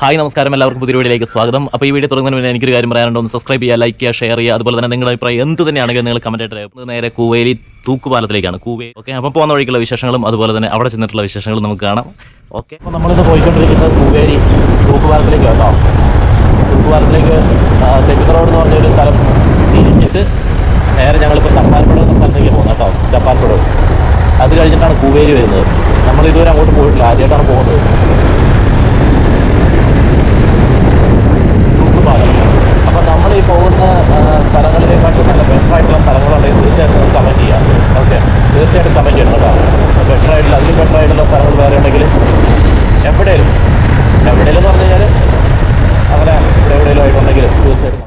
Hi നമസ്കാരം. എല്ലാവർക്കും പുതിയ വീഡിയോയിലേക്ക് സ്വാഗതം. അപ്പോൾ ഈ വീഡിയോ തുടങ്ങുന്നതിന് മുന്നേ എനിക്കൊരു കാര്യം പറയാനുണ്ട്. ഒന്ന് സബ്സ്ക്രൈബ് ചെയ്യുക ലൈക്ക് ചെയ്യുക ഷെയർ ചെയ്യുക. അതുപോലെ തന്നെ നിങ്ങളുടെ അഭിപ്രായം എന്ത് തന്നെയാണെങ്കിലും നിങ്ങൾ കമന്റ് ആയിട്ട് നേരെ കൂവേലി തൂക്കുപാലത്തിലേക്കാണ്. കൂവേ ഓക്കെ അപ്പോൾ പോകുന്ന വഴിക്കുള്ള വിശേഷങ്ങളും അതുപോലെ തന്നെ അവിടെ ചെന്നിട്ടുള്ള വിശേഷങ്ങളും നമുക്ക് കാണാം. ഓക്കെ അപ്പോൾ നമ്മളിത് പോയിക്കൊണ്ടിരിക്കുന്നത് കൂവേലി തൂക്കുപാലത്തിലേക്ക് കേട്ടോ തൂക്കുപാലത്തിലേക്ക് തെക്ക് റോഡ് എന്ന് പറഞ്ഞൊരു സ്ഥലം തിരിഞ്ഞിട്ട് നേരെ ഞങ്ങളിപ്പോൾ ചപ്പാൽപ്പുഴ എന്ന സ്ഥലത്തേക്ക് പോകുന്നത് കേട്ടോ. ചപ്പാൽപ്പുഴ അത് കഴിഞ്ഞിട്ടാണ് കൂവേലി വരുന്നത്. നമ്മൾ ഇതുവരെ അങ്ങോട്ട് പോയിട്ടില്ല. ആദ്യമായിട്ടാണ് പോകുന്നത് തൂക്കുപാലം അപ്പോൾ നമ്മൾ ഈ പോകുന്ന ആ, സ്ഥലങ്ങളിലേക്കാട്ടും നല്ല ബെറ്റർ ആയിട്ടുള്ള സ്ഥലങ്ങളുണ്ടെങ്കിൽ തീർച്ചയായിട്ടും നമുക്ക് കമന്റ് ചെയ്യാം ഓക്കെ തീർച്ചയായിട്ടും കമന്റ് ചെയ്യണം കേട്ടോ ബെറ്റർ ആയിട്ടുള്ള അതിലും ബെറ്റർ ആയിട്ടുള്ള സ്ഥലങ്ങൾ വേറെ ഉണ്ടെങ്കിൽ എവിടെയും എവിടെയെങ്കിലും എന്ന് പറഞ്ഞു കഴിഞ്ഞാൽ അങ്ങനെ ഇവിടെ എവിടെയെങ്കിലും ആയിട്ടുണ്ടെങ്കിൽ തീർച്ചയായിട്ടും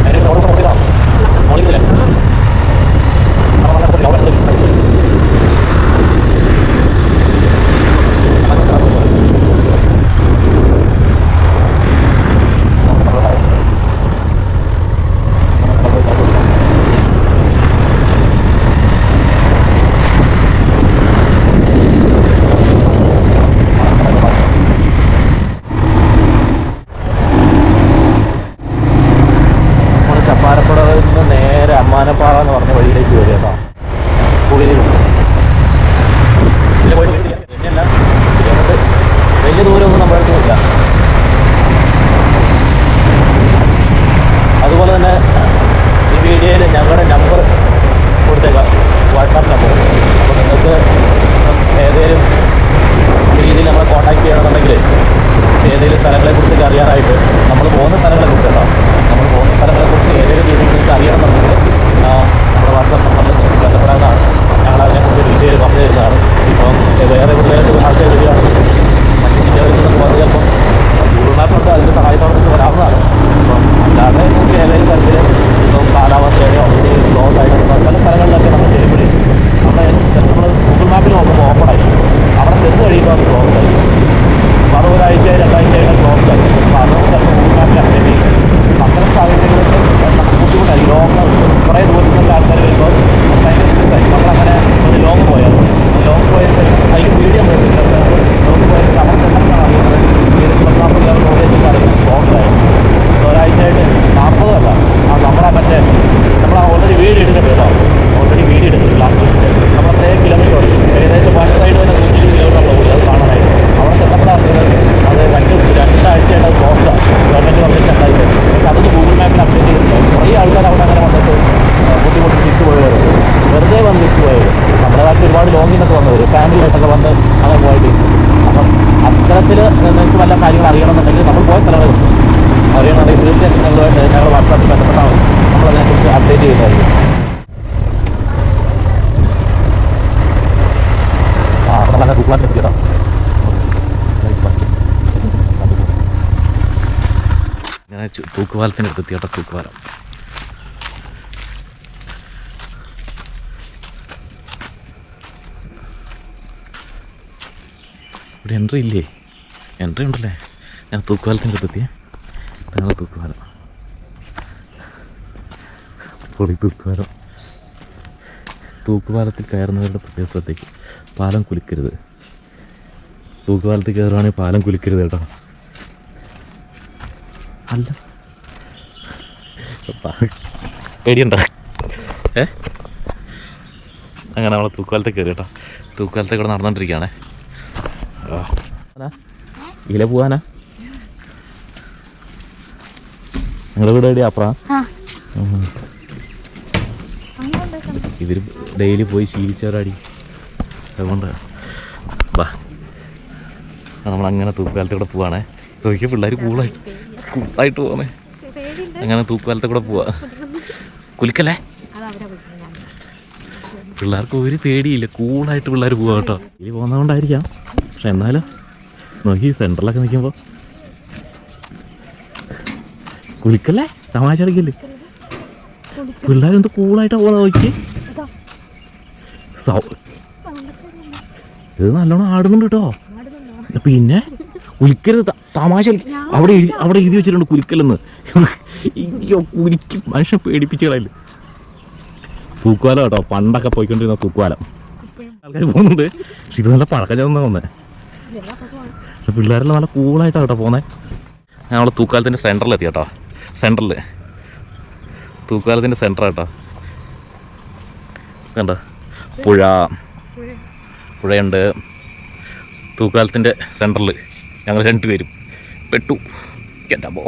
അതിന് റോഡ് നോക്കിയതാ മോളിങ്ങില്ലേ അപ്പോൾ അങ്ങനെ ലോകം നമ്മൾ ചപ്പാരപ്പുഴയിൽ നിന്ന് അമ്മാനപ്പാറ എന്ന് പറഞ്ഞ വഴിയിലേക്ക് വരിക കേട്ടോ. അത്തരത്തിൽ നിങ്ങൾക്ക് വല്ല കാര്യങ്ങൾ അറിയണമെന്നുണ്ടെങ്കിൽ നമ്മൾ പോയ സ്ഥലങ്ങൾ അറിയണമെന്നുണ്ടെങ്കിൽ തീർച്ചയായിട്ടും ഞങ്ങളുമായിട്ട് ഞങ്ങൾ വാട്സാപ്പിൽ ബന്ധപ്പെട്ടാൽ മതി. നമ്മളതിനെക്കുറിച്ച് അപ്ഡേറ്റ് ചെയ്യുന്നതായിരിക്കും. ആ നമ്മളങ്ങനെ ഗൂഗിൾ മാപ്പിൽ എത്തിയതാണ് ഞാൻ തൂക്കുപാലത്തിന്റെ അടുത്ത് എത്തിയോട്ടെ തൂക്കുപാലം. ഇവിടെ എൻട്രി ഇല്ലേ? എൻട്രി ഉണ്ടല്ലേ? ഞാൻ തൂക്കുപാലത്തിന്റെ അടുത്ത് എത്തിയേ ഞങ്ങൾ തൂക്കുപാലം. പൊളി തൂക്കുപാലം. തൂക്കുപാലത്തിൽ കയറുന്നവരുടെ പ്രത്യേക പാലം കുലിക്കരുത്. തൂക്കുപാലത്തിൽ കയറുകയാണെങ്കിൽ പാലം കുലിക്കരുത് കേട്ടോ. അല്ല. പേടിയുണ്ട? ഏ? അങ്ങനെ നമ്മളെ തൂക്കുപാലത്തേക്ക് കയറി കേട്ടോ. തൂക്കുപാലത്തേക്ക് ഇവിടെ നടന്നുകൊണ്ടിരിക്കുകയാണേ ഇതിലെ പോവാനാ? നിങ്ങളുടെ വീട് എവിടെയാ അപ്പുറം ഇവർ ഡെയിലി പോയി ശീലിച്ചവരാടി. അതുകൊണ്ട്. ബാ നമ്മളങ്ങനെ തൂക്കുകാലത്തെ കൂടെ പോവാണേ. നോക്കിയ പിള്ളേർ കൂളായിട്ട് കൂളായിട്ട് പോവാണേ. അങ്ങനെ തൂക്കുകാലത്തെ കൂടെ പോവാ. കുലിക്കല്ലേ? പിള്ളേർക്ക് ഒരു പേടിയില്ല. കൂളായിട്ട് പിള്ളേർ പോവാ കേട്ടോ. ഇതിൽ പോകുന്നതുകൊണ്ടായിരിക്കാം. പക്ഷെ എന്നാലും നോക്കി സെന്ററിലൊക്കെ നിൽക്കുമ്പോൾ കുളിക്കല്ലേ? തമാശ അടിക്കല്ലേ പിള്ളേരെന്ത് കൂളായിട്ടാ പോകുന്നത് നോക്കി. ഇത് നല്ലോണം ആടുന്നുണ്ട് കേട്ടോ പിന്നെ കുലിക്കരുത് തമാശ അവിടെ അവിടെ എഴുതി വെച്ചിട്ടുണ്ട് കുലിക്കലെന്ന് അയ്യോ കുലിക്ക് മനുഷ്യൻ പേടിപ്പിച്ച് കളയില്ല തൂക്കുവാലം കേട്ടോ. പണ്ടൊക്കെ പോയിക്കൊണ്ടിരുന്ന തൂക്കുവാലം. ആൾക്കാർ പോകുന്നുണ്ട്. പക്ഷെ ഇത് നല്ല പഴക്കം ചെന്നാ വന്നേ പിള്ളേരെല്ലാം നല്ല കൂളായിട്ടാണ് കേട്ടോ പോകുന്നത് ഞങ്ങൾ തൂക്കാലത്തിന്റെ സെന്ററിൽ എത്തി കേട്ടോ. സെന്ററിൽ തൂക്കാലത്തിന്റെ സെന്റർ കേട്ടോ കണ്ടോ? പുഴ. പുഴയുണ്ട്. തൂക്കാലത്തിന്റെ സെന്ററിൽ ഞങ്ങൾ രണ്ടുപേരും പെട്ടു. എന്റെ അമ്മോ.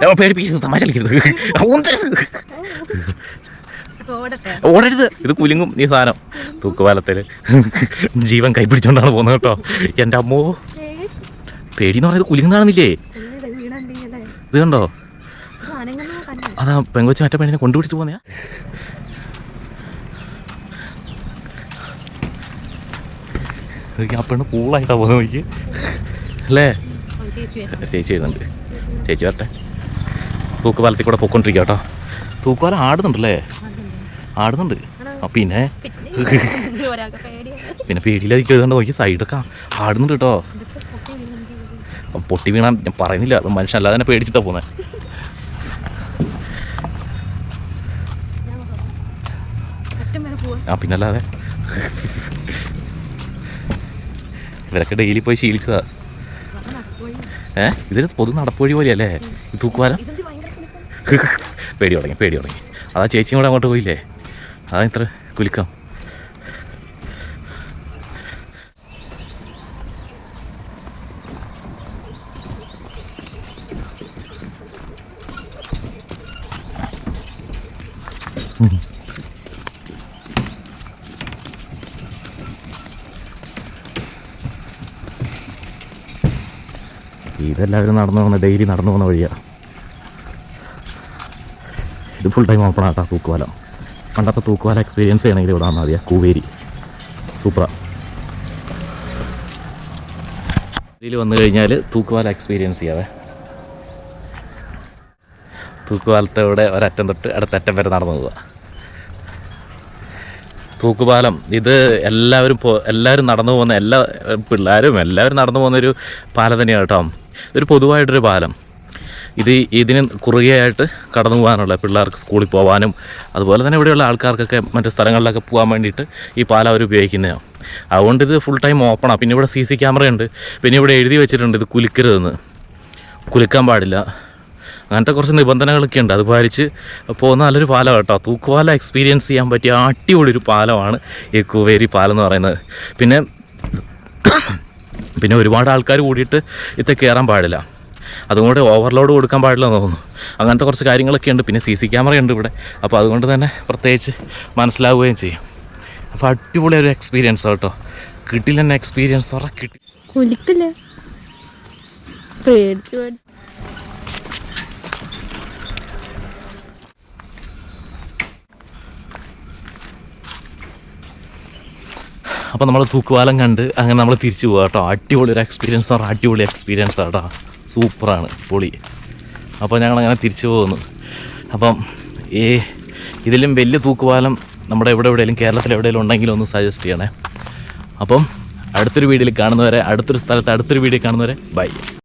ഞങ്ങൾ പേടിപ്പിക്കുന്നത് തമാശ കളിക്കരുത്. ഓടരുത്. ഇത് കുലുങ്ങും ഈ സാധനം. തൂക്കുപാലത്തിൽ ജീവൻ കൈപ്പിടിച്ചോണ്ടാണ് പോകുന്നത് കേട്ടോ. എന്റെ അമ്മോ. പേടി എന്ന് പറയുന്നത് കുലുങ്ങുന്നതാണെന്നില്ലേ? ഇത് കണ്ടോ? അതാ പെങ്കൊച്ച് മറ്റേ പെണ്ണിനെ കൊണ്ടുപിടിച്ച് പോന്നെയാ. ആ പെണ്ണ് കൂളായിട്ടാ പോകുന്നത് നോക്കി അല്ലേ? ചേച്ചി വരുന്നുണ്ട്. ചേച്ചി വരട്ടെ. തൂക്കുപാലത്തിൽ കൂടെ പൊയ്ക്കൊണ്ടിരിക്കുക കേട്ടോ. തൂക്കുപാലം ആടുന്നുണ്ടല്ലേ? ആടുന്നുണ്ട്. പിന്നെ? പിന്നെ? എഴുതണ്ട നോക്കി സൈഡൊക്കെ ആടുന്നുണ്ട് കേട്ടോ. പൊട്ടി വീണാൻ ഞാൻ പറയുന്നില്ല. മനുഷ്യൻ അല്ലാതെ തന്നെ പേടിച്ചിട്ടാ പോകുന്നത് ആ പിന്നല്ലാതെ. ഇവരൊക്കെ ഡെയിലി പോയി ശീലിച്ചതാ. ഏ? ഇതിന് പൊതു നടപ്പുവഴി പോലെയല്ലേ? തൂക്കുവാരം തൂക്കുവാലം പേടി തുടങ്ങി പേടി തുടങ്ങി. അതാ ചേച്ചിയും കൂടെ അങ്ങോട്ട് പോയില്ലേ? അതാ ഇത്ര. കുലുക്കം. ഇതെല്ലാവരും നടന്നു പോകുന്ന ഡെയിലി നടന്നു പോകുന്ന വഴിയാണ് ഇത് ഫുൾ ടൈം ഓപ്പൺ ആട്ടാ തൂക്കുവാലം പണ്ടത്തെ തൂക്കുവാല എക്സ്പീരിയൻസ് ചെയ്യണമെങ്കിൽ ഇവിടെ വന്നാൽ മതിയാ. കൂവേരി. സൂപ്പറാ. ഇതിൽ വന്നു കഴിഞ്ഞാൽ തൂക്കുവാല എക്സ്പീരിയൻസ് ചെയ്യാവേ. തൂക്കുപാലത്തെ ഇവിടെ ഒരറ്റം തൊട്ട് അടുത്ത അറ്റം വരെ നടന്നു പോവുക. തൂക്കുപാലം ഇത് എല്ലാവരും പോ എല്ലാവരും നടന്നു പോകുന്ന എല്ലാ പിള്ളേരും എല്ലാവരും നടന്നു പോകുന്നൊരു പാലം തന്നെയാണ് കേട്ടോ. ഇതൊരു പൊതുവായിട്ടൊരു പാലം. ഇത് ഇതിന് കുറുകയായിട്ട് കടന്നു പോകാനുള്ള പിള്ളേർക്ക് സ്കൂളിൽ പോകാനും അതുപോലെ തന്നെ ഇവിടെയുള്ള ആൾക്കാർക്കൊക്കെ മറ്റു സ്ഥലങ്ങളിലൊക്കെ പോകാൻ വേണ്ടിയിട്ട് ഈ പാലം അവർ ഉപയോഗിക്കുന്നതാണ്. അതുകൊണ്ട് ഇത് ഫുൾ ടൈം ഓപ്പണാണ് പിന്നെ ഇവിടെ സി സി ക്യാമറയുണ്ട് പിന്നെ ഇവിടെ എഴുതി വെച്ചിട്ടുണ്ട് ഇത് കുലിക്കരുതെന്ന്. കുലുക്കാൻ പാടില്ല. അങ്ങനത്തെ കുറച്ച് നിബന്ധനകളൊക്കെ ഉണ്ട്. അത് പാലിച്ച് പോകുന്ന നല്ലൊരു പാലം കേട്ടോ. തൂക്കുപാലം എക്സ്പീരിയൻസ് ചെയ്യാൻ പറ്റിയ അടിപൊളി ഒരു പാലമാണ് ഈ കുവേരി പാലം എന്ന് പറയുന്നത്. പിന്നെ പിന്നെ ഒരുപാട് ആൾക്കാർ കൂടിയിട്ട് ഇത് കയറാൻ പാടില്ല. അതുകൊണ്ട് ഓവർലോഡ് കൊടുക്കാൻ പാടില്ല എന്ന് തോന്നുന്നു. അങ്ങനത്തെ കുറച്ച് കാര്യങ്ങളൊക്കെ ഉണ്ട്. പിന്നെ സി സി ക്യാമറ ഉണ്ട് ഇവിടെ. അപ്പോൾ അതുകൊണ്ട് തന്നെ പ്രത്യേകിച്ച് മനസ്സിലാവുകയും ചെയ്യും. അപ്പോൾ അടിപൊളി ഒരു എക്സ്പീരിയൻസ് കേട്ടോ. കിട്ടില്ല തന്നെ എക്സ്പീരിയൻസ് ഉറ കിട്ടി. കുലിക്കില്ലേ. പേടിച്ചു പേടിച്ചു. അപ്പോൾ നമ്മൾ തൂക്കുവാലം കണ്ട് അങ്ങനെ നമ്മൾ തിരിച്ചു പോകാം കേട്ടോ. അടിപൊളി ഒരു എക്സ്പീരിയൻസ് പറഞ്ഞാൽ അടിപൊളി എക്സ്പീരിയൻസ് കേട്ടോ. സൂപ്പറാണ് പൊളി. അപ്പോൾ ഞങ്ങൾ അങ്ങനെ തിരിച്ചു പോകുന്നു. അപ്പം ഈ ഇതിലും വലിയ തൂക്കുപാലം നമ്മുടെ എവിടെ എവിടെയെങ്കിലും കേരളത്തിൽ എവിടെയെങ്കിലും ഉണ്ടെങ്കിലും ഒന്ന് സജസ്റ്റ് ചെയ്യണേ. അപ്പം അടുത്തൊരു വീഡിയോയിൽ കാണുന്നവരെ അടുത്തൊരു സ്ഥലത്ത് അടുത്തൊരു വീഡിയോ കാണുന്നവരെ ബൈ